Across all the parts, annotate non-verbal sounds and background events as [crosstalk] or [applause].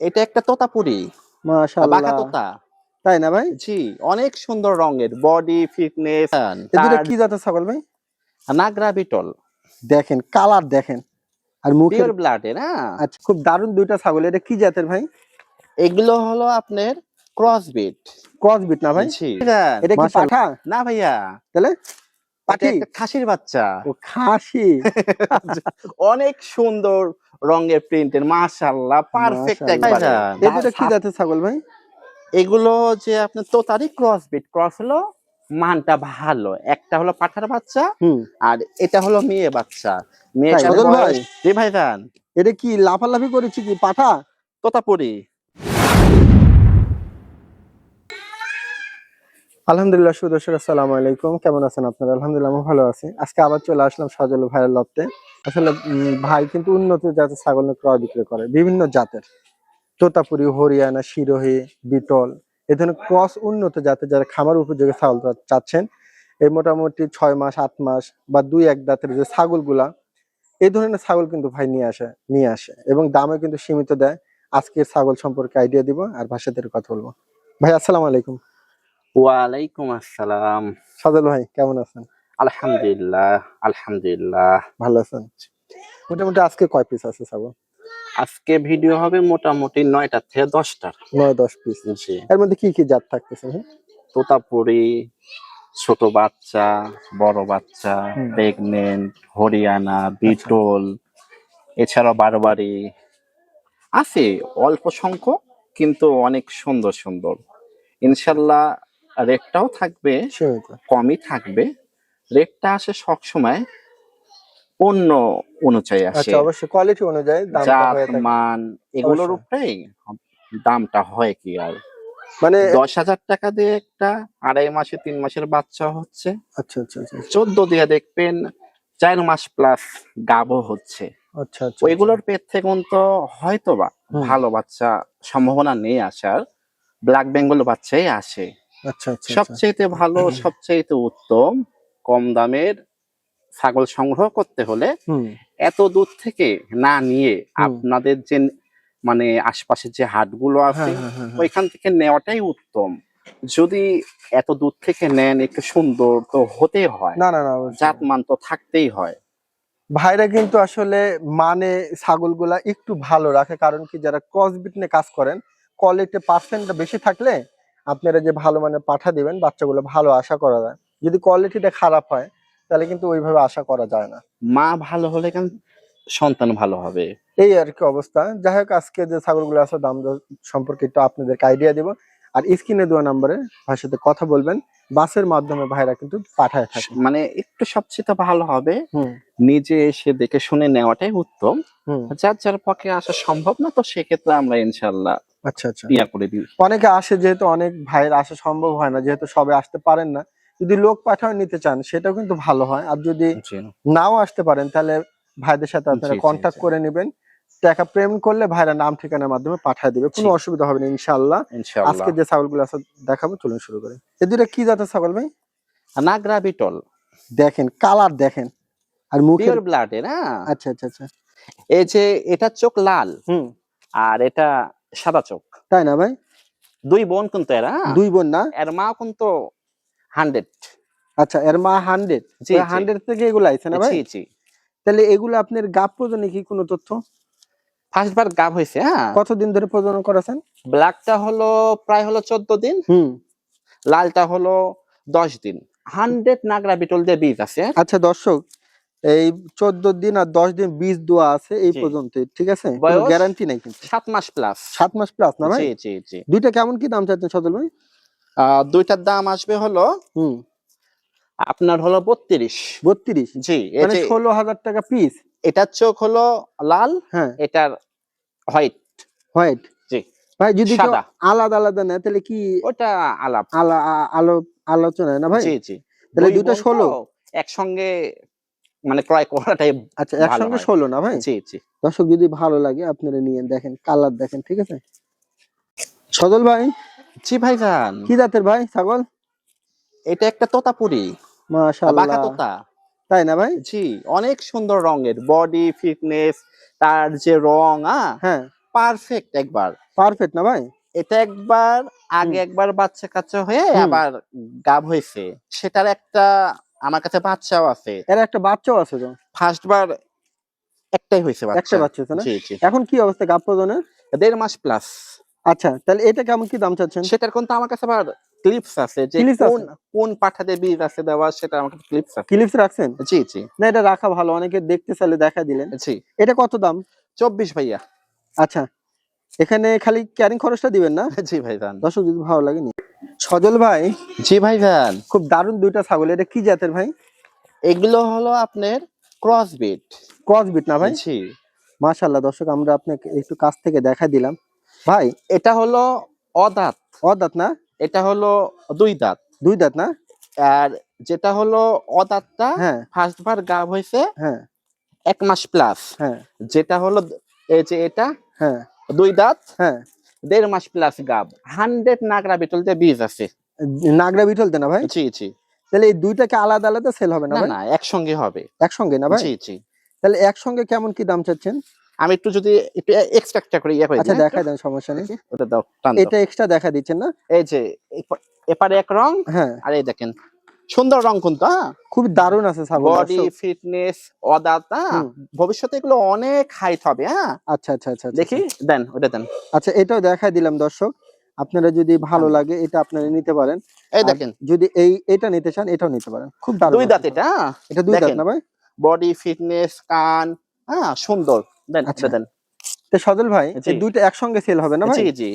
এটা একটা তোতাপুরি বাঁকা তোতা। তাই না ভাই? জি অনেক সুন্দর রঙের। বডি ফিটনেস এগুলো কি জাতের ছাগল ভাই? নাগরা বিটল। দেখেন কালার দেখেন। আর মুখের ব্লাডের হ্যাঁ। আচ্ছা খুব দারুণ দুইটা ছাগল। এটা কি জাতের ভাই? এগুলো হলো আপনার ক্রস বিট ক্রস বিট না ভাই? এটা কি পাঠা? না ভাইয়া। তাহলে? একটা খাসির বাচ্চা। ও খাসি। [laughs] অনেক সুন্দর রঙের প্রিন্টের মাশাআল্লাহ পারফেক্ট। এই দুটো কি জাতের ছাগল ভাই? এগুলো যে আপনার তোতারি ক্রস বিট ক্রস হলো মানটা ভালো একটা হলো পাঠার বাচ্চা আর এটা হলো মেয়ে বাচ্চা। মেয়ে ভাই? জি ভাই এটা কি লাফালাফি করেছি কি পাঠা? তোতাপুরি। আলহামদুলিল্লাহ সুদর্শক আসসালামু আলাইকুম। কেমন আছেন আপনারা? আলহামদুলিল্লাহ আমি ভালো আছি। আজকে আবার চলে আসলাম সজল ভাইয়ের লপ্তে আসলে ভাই কিন্তু উন্নত জাতের ছাগল ক্রয় বিক্রয় করে, বিভিন্ন জাতের। তোতাপুরি, হরিয়ানা, শিরোহী, বিটল, এ ধরনের ক্রস উন্নত জাতের যারা খামার উপযোগী ছাগল চাচ্ছেন, এই মোটামুটি ছয় মাস, আট মাস বা দুই, এক দাঁতের যে ছাগলগুলা এই ধরনের ছাগল কিন্তু ভাই নিয়ে আসে নিয়ে আসে এবং দামে কিন্তু সীমিত দেয়। আজকের ছাগল সম্পর্কে আইডিয়া দিব, আর ভাষাদের কথা বলব। ভাই, আসসালামু আলাইকুম। ওয়ালাইকুম আসসালাম। সাদল ভাই কেমন আছেন? আলহামদুলিল্লাহ আলহামদুলিল্লাহ। ভালো আছেন? মোটামুটি আজকে কয় পিস আছে ছাগল আজকে ভিডিও হবে মোটামুটি নয়টা থেকে দশটার। নয় দশ পিস এর মধ্যে কি কি জাত থাকতেছে? তোতাপুরি ছোট বাচ্চা বড় বাচ্চা। প্রেগনেন্ট হরিয়ানা বিটল এছাড়াও বারবারি। আছে অল্প সংখ্যক কিন্তু অনেক সুন্দর সুন্দর। ইনশাল্লাহ রেটটাও থাকবে কমই থাকবে। রেটটা আসে সবসময় অন্য অনুযায়ী আসে। আচ্ছা অবশ্যই কোয়ালিটি অনুযায়ী জাত হয়ে মান এগুলোর উপরেই দামটা হয় কি আর। মানে দশ হাজার টাকা দিয়ে একটা আড়াই মাসে তিন মাসের বাচ্চা হচ্ছে। আচ্ছা আচ্ছা আচ্ছা চোদ্দ দিয়ে দেখবেন চার মাস প্লাস গাবও হচ্ছে। আচ্ছা আচ্ছা ওইগুলোর পেট থেকে তো হয়তো বা ভালো বাচ্চা সম্ভাবনা নেই আসার। ব্ল্যাক বেঙ্গল বাচ্চাই আসে। আচ্ছা আচ্ছা আচ্ছা। সবচেয়ে ভালো সবচেয়ে উত্তম কম দামের ছাগল সংগ্রহ করতে হলে এত দূর থেকে না নিয়ে আপনাদের যে মানে আশপাশের যে হাটগুলো আছে হ্যাঁ, হ্যাঁ, হ্যাঁ, হ্যাঁ। ওইখান থেকে নেওয়াটাই উত্তম। যদি এত দূর থেকে নেন একটু সুন্দর তো হতে হয়। না না না। জাত মান তো থাকতেই হয়। ভাইরা কিন্তু আসলে মানে ছাগলগুলা একটু ভালো রাখে কারণ কি যারা ক্রস বিট নিয়ে কাজ করেন কোয়ালিটি পার্সেন্টটা বেশি থাকলে আপনারা যে ভালো মানে পাঠা দিবেন বাচ্চাগুলো ভালো আশা করা যায়। যদি কোয়ালিটিটা খারাপ হয় তাহলে কিন্তু ওইভাবে আশা করা যায় না। মা ভালো হলে কেন সন্তান ভালো হবে? এই আর কি অবস্থা। যাই হোক আজকে যে ছাগলগুলো আছে দাম সম্পর্কে একটু আপনাদেরকে আইডিয়া দিব। আর স্ক্রিনে দেওয়া নাম্বারে ভাইয়ের সাথে কথা বলবেন। বাসের মাধ্যমে ভাইরা কিন্তু পাঠায় থাকে। মানে একটু সবচেয়ে ভালো হবে নিজে এসে দেখে শুনে নেওয়াটাই উত্তম। যার যার পক্ষে আসা সম্ভব না তো সেক্ষেত্রে আমরা ইনশাল্লাহ আচ্ছা আচ্ছা। ইয়া করে দিই। অনেকে আসে যেহেতু অনেক ভাইয়ের আসা সম্ভব হয় না যেহেতু সবাই আসতে পারেন না। যদি লোক পাঠাও নিতে চান সেটাও কিন্তু ভালো হয়। আর যদি নাও আসতে পারেন তাহলে ভাইদের সাথে আপনারা কন্ট্যাক্ট করে নেবেন। টাকা প্রেম করলে ভাইরা নাম ঠিকানার মাধ্যমে পাঠিয়ে দিবে। কোনো অসুবিধা হবে না ইনশাআল্লাহ। আজকে যে ছাগলগুলো আছে দেখাবো চলুন শুরু করি। এ দুটো কি জাতের ছাগল ভাই? নাগরা বিটল। দেখেন কালার দেখেন। আর মুখের পিওর ব্লাডের হ্যাঁ। আচ্ছা আচ্ছা আচ্ছা। এই যে এটা চোখ লাল। হুম। আর এটা সাদা চোখ। তাই না ভাই? দুই বোন কিন্তু এরা হ্যাঁ? দুই বোন না? এর মা কিন্তু হান্ড্রেড। আচ্ছা এর মা হান্ড্রেড। হান্ড্রেড থেকে এগুলো আইছে না ভাই? জি। জি তাহলে এগুলো আপনার গাপ প্রজনে কি কোনো তথ্য? ফার্স্ট বার গাব হয়েছে হ্যাঁ। কতদিন ধরে প্রজনন করেছেন? ব্ল্যাকটা হলো প্রায় হলো চোদ্দ দিন। হুম। লালটা হলো দশ দিন। হান্ড্রেড নাগরা বিটল দিয়ে বীজ আছে। আচ্ছা দর্শক এই চোদ্দ দিন আর দশ দিন বীজ দেওয়া আছে এই পর্যন্ত ঠিক আছে? গ্যারান্টি নাই কিন্তু। সাত মাস প্লাস সাত মাস প্লাস না ভাই? জি জি জি। দুইটা কেমন কি দাম চাইছেন সদল ভাই? দুইটার দাম আসবে হলো হুম। আপনার হলো বত্রিশ। বত্রিশ? জি মানে ষোলো হাজার টাকা পিস এটার চোখ হলো লাল হ্যাঁ। এটার হোয়াইট হোয়াইট জি। ভাই যদি আলাদা আলাদা নেয় তাহলে কি ওটা আলাপ। আলো আলোচনা না ভাই? জি জি। তাহলে তো ষোলো? একসঙ্গে মানে ক্রয় করাটাই আচ্ছা একসঙ্গে ষোলো না ভাই? জি জি। দর্শক যদি ভালো লাগে আপনারা নিয়ে দেখেন কালার দেখেন ঠিক আছে? সদল ভাই? জি ভাইজান কি জাতের ভাই ছাগল? এটা একটা তোতাপুরি। বাঁকা মাশাআল্লাহ তোতা। তাই না ভাই? জি অনেক সুন্দর রঙের। বডি ফিটনেস তার যে রং হ্যাঁ। পারফেক্ট একবার। পারফেক্ট না ভাই? এটা একবার আগে একবার বাচ্চা কাচ্চা হয়ে আবার গাব হয়েছে। সেটার একটা আমার কাছে বাচ্চাও আছে। এর একটা বাচ্চাও আছে তো? ফার্স্ট বার একটাই হয়েছে একটা বাচ্চা বাচ্চা আছে না? এখন কি অবস্থা গাব প্রজনের দেড় মাস প্লাস আচ্ছা তাহলে এটা কেমন কি দাম চাচ্ছেন? সেটার কিন্তু আমার কাছে আবার ক্লিপস আছে যে কোন কোন পাঠাতে বীজ আছে দেওয়া সেটা আমার কাছে ক্লিপস আছে। ক্লিপস রাখছেন? জি জি। না এটা রাখা ভালো অনেকে দেখতে চাইলে দেখা দিলেন। জি। এটা কত দাম? চব্বিশ ভাইয়া। আচ্ছা এখানে খালি ক্যারিং খরচটা দিবেন না? জি ভাইজান দর্শক যদি ভালো লাগে নি সজল ভাই। জি ভাইজান খুব দারুণ দুইটা ছাগল এটা কি জাতের ভাই? এগুলো হলো আপনার ক্রস বিট ক্রস বিট না ভাই? জি। মাশাল্লাহ দর্শক আমরা আপনাকে একটু কাছ থেকে দেখা দিলাম। ভাই এটা হলো অদাঁত। অদাঁত না? এটা হলো দুই দাঁত। দুই দাঁত না? আর যেটা হলো অদাঁতটা হ্যাঁ। ফার্স্ট বার গাব হয়েছে হ্যাঁ। এক মাস প্লাস হ্যাঁ। যেটা হলো এই যে এটা হ্যাঁ। দুই দাঁত হ্যাঁ। দেড় মাস প্লাস গাব হান্ড্রেড নাগরা বিটলতে বীজ আছে। নাগরা বিটলতে না ভাই? জি জি। তাহলে এই দুইটাকে আলাদা আলাদা সেল হবে না না একসঙ্গে হবে। একসঙ্গে না ভাই? জি জি। তাহলে একসঙ্গে কেমন কি দাম চাচ্ছেন? আমি একটু যদি একটু এক্সট্রা একটা করে ইয়ে করে আচ্ছা দিই, দেখা। দেন সমস্যা নেই। ওটা দাও টান দাও। এটা এক্সট্রা দেখা দিচ্ছেন না? এই যে এপারে এক রং হ্যাঁ। আর এই দেখেন সুন্দর রং কিন্তু হ্যাঁ? খুব দারুণ আছে বডি ফিটনেস অদাত হ্যাঁ ভবিষ্যতে এগুলো অনেক হাইট হবে হ্যাঁ? আচ্ছা আচ্ছা আচ্ছা আচ্ছা। দেখি দেন ওটা দেন। আচ্ছা এটাও দেখাই দিলাম দর্শক। আপনারা যদি ভালো লাগে এটা আপনারা নিতে পারেন। এই দেখেন। যদি এই এটা নিতে চান এটাও নিতে পারেন। খুব দারুণ দুই দাঁত এটা হ্যাঁ? এটা দুই দাঁত না ভাই? বডি ফিটনেস কান হ্যাঁ? সুন্দর। দেন আচ্ছা। দেন। তো সজল ভাই এই দুইটা একসঙ্গে সেল হবে না ভাই? জি। জি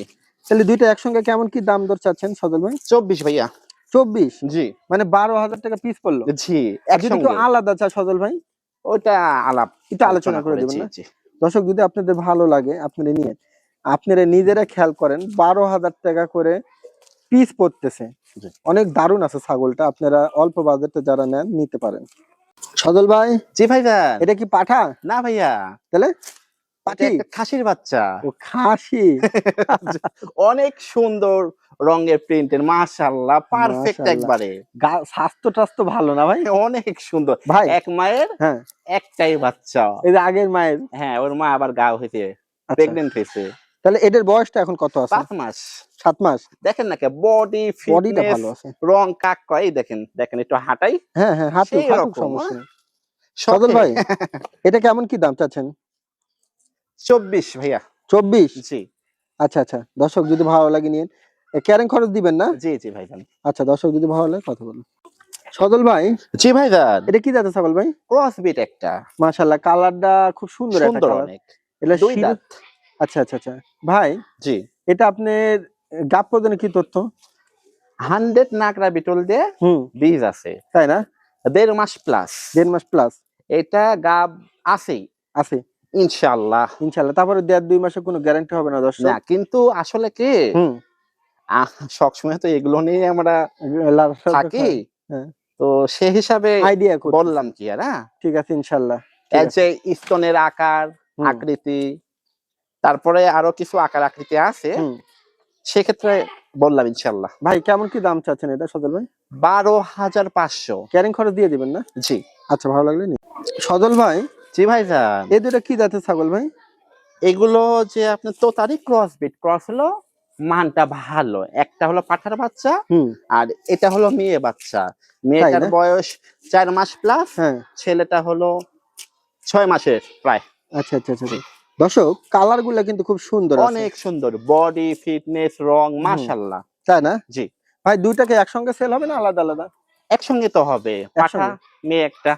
তাহলে দুইটা একসঙ্গে কেমন কি দাম দর চাচ্ছেন সজল ভাই? চব্বিশ ভাইয়া। চব্বিশ? জি। মানে বারো হাজার টাকা পিস পড়ল। জি একসঙ্গে। আলাদা চায় সজল ভাই? ওটা আলাপ একটু আলোচনা করে দেবেন না? দর্শক যদি আপনাদের ভালো লাগে আপনারা নিয়ে আপনারা নিজেরা খেয়াল করেন বারো হাজার টাকা করে পিস পড়তেছে। অনেক দারুণ আছে ছাগলটা আপনারা অল্প বাজেটে যারা নেন নিতে পারেন। সজল ভাই? জি ভাইজান। এটা কি পাঠা? না ভাইয়া। তাহলে পাঠি। খাসির বাচ্চা। ও খাসি। [laughs] অনেক সুন্দর রঙের প্রিন্টের মাশাআল্লাহ পারফেক্ট। একবারে। স্বাস্থ্য টাস্থ্য ভালো না ভাই? অনেক সুন্দর। ভাই এক মায়ের হ্যাঁ। একটাই বাচ্চা। এই যে আগের মায়ের? হ্যাঁ ওর মা আবার গা হইতে। প্রেগনেন্ট হয়েছে তাহলে এদের বয়সটা এখন কত আছে? পাঁচ মাস। সাত মাস? দেখেন না বডি বডিটা ভালো আছে। রং কাক কয় দেখেন দেখেন একটু হাঁটাই। হ্যাঁ হ্যাঁ হাঁটু হাঁটু সমস্যা নেই। সজল ভাই এটা কেমন কি দাম চাচ্ছেন? চব্বিশ ভাইয়া। চব্বিশ? জি। আচ্ছা আচ্ছা দর্শক যদি ভালো লাগে নিন ক্যারিং খরচ দিবেন না? জি জি ভাই আচ্ছা দর্শক যদি ভালো লাগে কথা বলুন। সজল ভাই জি ভাইজান। এটা কি দাদা ছাগল ভাই? ক্রস বিট একটা। মাশাল্লাহ কালারটা খুব সুন্দর একটা সুন্দর কালার অনেক। এটা দুই দাঁত। আচ্ছা আচ্ছা আচ্ছা। ভাই জি। এটা আপনার গাপ প্রদানে কি তথ্য? হান্ড্রেড নাকড়া বিটল দিয়ে বীজ আছে। তাই না? দেড় মাস প্লাস দেড় মাস প্লাস এটা গাব আছেই। আছে। ইনশাআল্লাহ। ইনশাল্লাহ তারপরে দেড় দুই মাসে কোনো গ্যারান্টি হবে না দর্শক? না কিন্তু আসলে কি? সবসময় তো এগুলো নিয়ে আমরা থাকি। হ্যাঁ। তো সে হিসাবে আইডিয়া বললাম কি আর হ্যাঁ? ঠিক আছে ইনশাল্লাহ যে স্তনের আকার আকৃতি তারপরে আরও কিছু আকার আকৃতি আছে। সেক্ষেত্রে বললাম ইনশাল্লাহ ভাই কেমন কি দাম চাচ্ছেন এটা সজল ভাই? বারো হাজার পাঁচশো। ক্যারিং খরচ দিয়ে দিবেন না? জি। আচ্ছা ভালো লাগলে সজল ভাই জি ভাইজান। এই দুটা কি জাতের ছাগল ভাই? এগুলো যে আপনার তোতারি ক্রস বিট ক্রস হলো মানটা ভালো। একটা হলো পাঠার বাচ্চা হুম। আর এটা হলো মেয়ে বাচ্চা। মেয়েটার বয়স চার মাস প্লাস হ্যাঁ। ছেলেটা হলো ছয় মাসের প্রায়। আচ্ছা আচ্ছা আচ্ছা। দর্শক কালারগুলা কিন্তু খুব সুন্দর অনেক সুন্দর। বডি ফিটনেস রং মাশাল্লাহ তাই না? জি। ভাই দুইটাকে একসঙ্গে সেল হবে না আলাদা আলাদা? একসঙ্গে তো হবে। পাঠা মেয়ে একটা।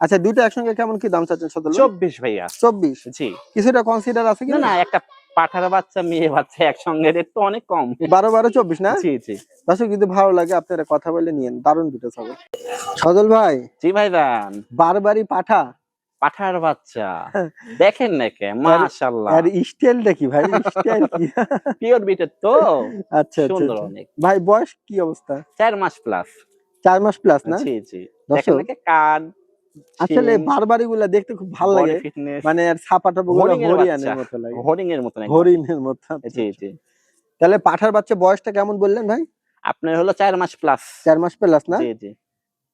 আচ্ছা দুইটা একসঙ্গে কেমন কি দাম চাচ্ছেন সদল চব্বিশ ভাইয়া। চব্বিশ? জি। কিছুটা কনসিডার আছে কি না একটা পাঠার বাচ্চা মেয়ে বাচ্চা একসঙ্গে রেট তো অনেক কম। বারো বারো চব্বিশ না? জি জি। দর্শক যদি ভালো লাগে আপনারা কথা বলে নিয়েন। দারুণ দুটো ছাগল সদল ভাই জি ভাইজান। বারবারই পাঠা। পাঠার বাচ্চা। দেখেন নাকি মাশাল্লাহ আর স্টাইলটা দেখি ভাই স্টাইল কি? পিওর বিটের তো? আচ্ছা আচ্ছা, সুন্দর আচ্ছা। অনেক। ভাই বয়স কি অবস্থা? চার মাস প্লাস চার মাস প্লাস না? জি জি। দেখেন নাকি কান আসলে বারবারি গুলা দেখতে খুব ভালো লাগে। মানে আর ছাপাটা গুলো হরিণের হরিয়ানের বাচ্চা। মতো লাগে। হরিং এর একদম। হরিণের মতো আচ্ছা, জি জি। তাহলে পাঠার বাচ্চা বয়সটা কেমন বললেন ভাই? আপনার হলো চার মাস প্লাস চার মাস প্লাস না? জি জি।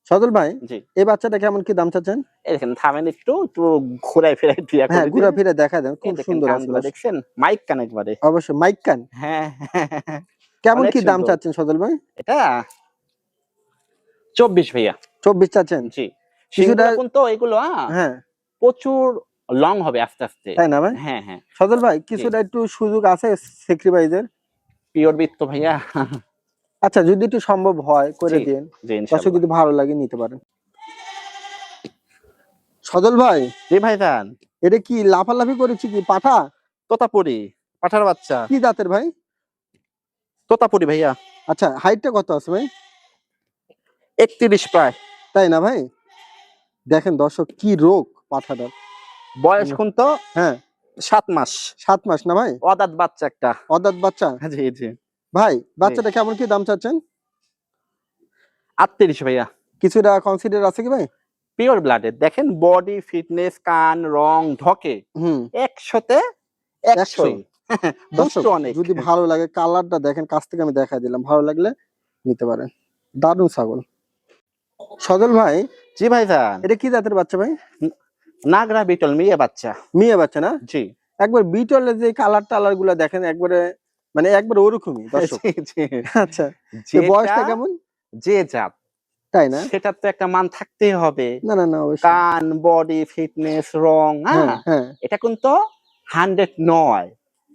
সজল ভাই এই বাচ্চাটা কেমন কি দাম চাচ্ছেন? দেখেন থামেন একটু একটু ঘুরাই ফিরাই একটু হ্যাঁ ঘুরা ফিরে দেখা দেন খুব সুন্দর আছে দেখছেন? মাইক কান একবারে। অবশ্যই মাইক কান। হ্যাঁ কেমন কি দাম। চাচ্ছেন সজল ভাই? এটা চব্বিশ ভাইয়া। চব্বিশ চাচ্ছেন? জি। শিশুরা কিন্তু এগুলো হ্যাঁ। প্রচুর লং হবে আস্তে আস্তে। তাই না ভাই? হ্যাঁ হ্যাঁ। সজল ভাই কিছুটা একটু সুযোগ আছে সেক্রিফাইসের পিওর বৃত্ত ভাইয়া। আচ্ছা যদি একটু সম্ভব হয় করে দিন। দর্শক যদি ভালো লাগে নিতে পারেন। সজল ভাই। জি ভাইজান। এটা কি লাফালাফি করেছি কি? পাঠা? তোতাপুরি পাঠার বাচ্চা। কি জাতের ভাই? তোতাপুরি ভাইয়া। আচ্ছা হাইটটা কত আছে ভাই? একত্রিশ প্রায়। তাই না ভাই? দেখেন দর্শক কি রোগ পাঠাটার বয়স হুম। কিন্তু হ্যাঁ। সাত মাস। সাত মাস না ভাই? অদাত বাচ্চা একটা। অদাত বাচ্চা? জি জি। ভাই বাচ্চাটা কেমন কি দাম চাচ্ছেন? আটত্রিশ ভাইয়া। কিছুটা কনসিডার আছে কি ভাই? পিওর ব্লাডের দেখেন বডি ফিটনেস কান রং ঢকে। একশোতে [laughs] অনেক। যদি ভালো লাগে কালারটা দেখেন কাছ থেকে আমি দেখাই দিলাম। ভালো লাগলে নিতে পারেন। দারুণ ছাগল। সজল ভাই জি ভাইজান। এটা কি জাতের বাচ্চা ভাই? নাগরা বিটল মেয়ে বাচ্চা। মেয়ে বাচ্চা না? জি। একবার বিটলের যে কালার টালারগুলা দেখেন একবারে মানে একবার ওরকমই। [laughs] আচ্ছা বয়সটা কেমন? যে জাত তাই না? সেটার তো একটা মান থাকতেই হবে। না না না কান বডি ফিটনেস রং হ্যাঁ? হ্যাঁ হ্যাঁ। এটা কিন্তু হান্ড্রেড নয়।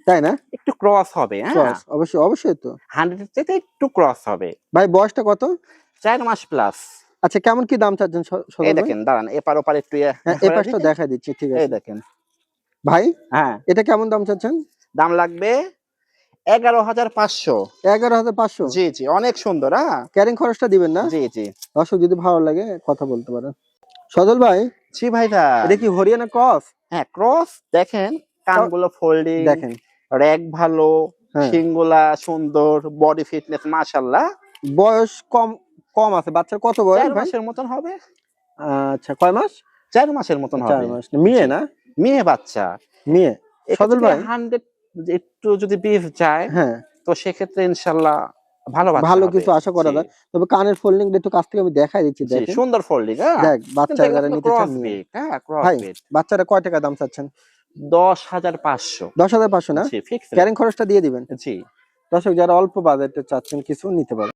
তাই না? একটু ক্রস হবে হ্যাঁ? অবশ্যই অবশ্যই তো। হান্ড্রেড থেকে একটু ক্রস হবে। ভাই বয়সটা কত? চার মাস প্লাস আচ্ছা কেমন কি দাম চাচ্ছেন দেখেন দাঁড়ান এপার ওপার একটু ইয়ে হ্যাঁ করে এই পাশটা দেখা দিচ্ছি ঠিক আছে। দেখেন। ভাই হ্যাঁ। এটা কেমন দাম চাচ্ছেন? দাম লাগবে এগারো হাজার পাঁচশো। এগারো হাজার পাঁচশো? জি জি অনেক সুন্দর হ্যাঁ? ক্যারিং খরচটা দিবেন না? জি জি। দর্শক যদি ভালো লাগে কথা বলতে পারেন। সজল ভাই জি ভাইদা এটা কি হরিয়ানা ক্রস হ্যাঁ ক্রস দেখেন কানগুলো ফোল্ডিং দেখেন। র্যাক ভালো হ্যাঁ। শিংগুলা সুন্দর বডি ফিটনেস মাশাল্লাহ বয়স কম কম আছে। বাচ্চার কত বয়স চার মাসের মতন হবে। আচ্ছা কয় মাস? চার মাসের মতন চার হবে। মাস। মেয়ে না? মেয়ে বাচ্চা। মেয়ে। সজল ভাই? হান্ড্রেড একটু যদি বিফ যায় হ্যাঁ। তো সেক্ষেত্রে ইনশাল্লাহ ভালো ভালো কিছু আশা করা যায়। তবে কানের ফোল্ডিং একটু কাছ থেকে আমি দেখাই দিচ্ছি দেখ সুন্দর ফোল্ডিং হ্যাঁ। দেখ বাচ্চা যারা নিতে চান হ্যাঁ ভাই বাচ্চারা কয় টাকা দাম চাচ্ছেন? দশ হাজার পাঁচশো। দশ হাজার পাঁচশো না? ক্যারিং খরচটা দিয়ে দিবেন। জি। দর্শক যারা অল্প বাজেটে চাচ্ছেন কিছু নিতে পারেন।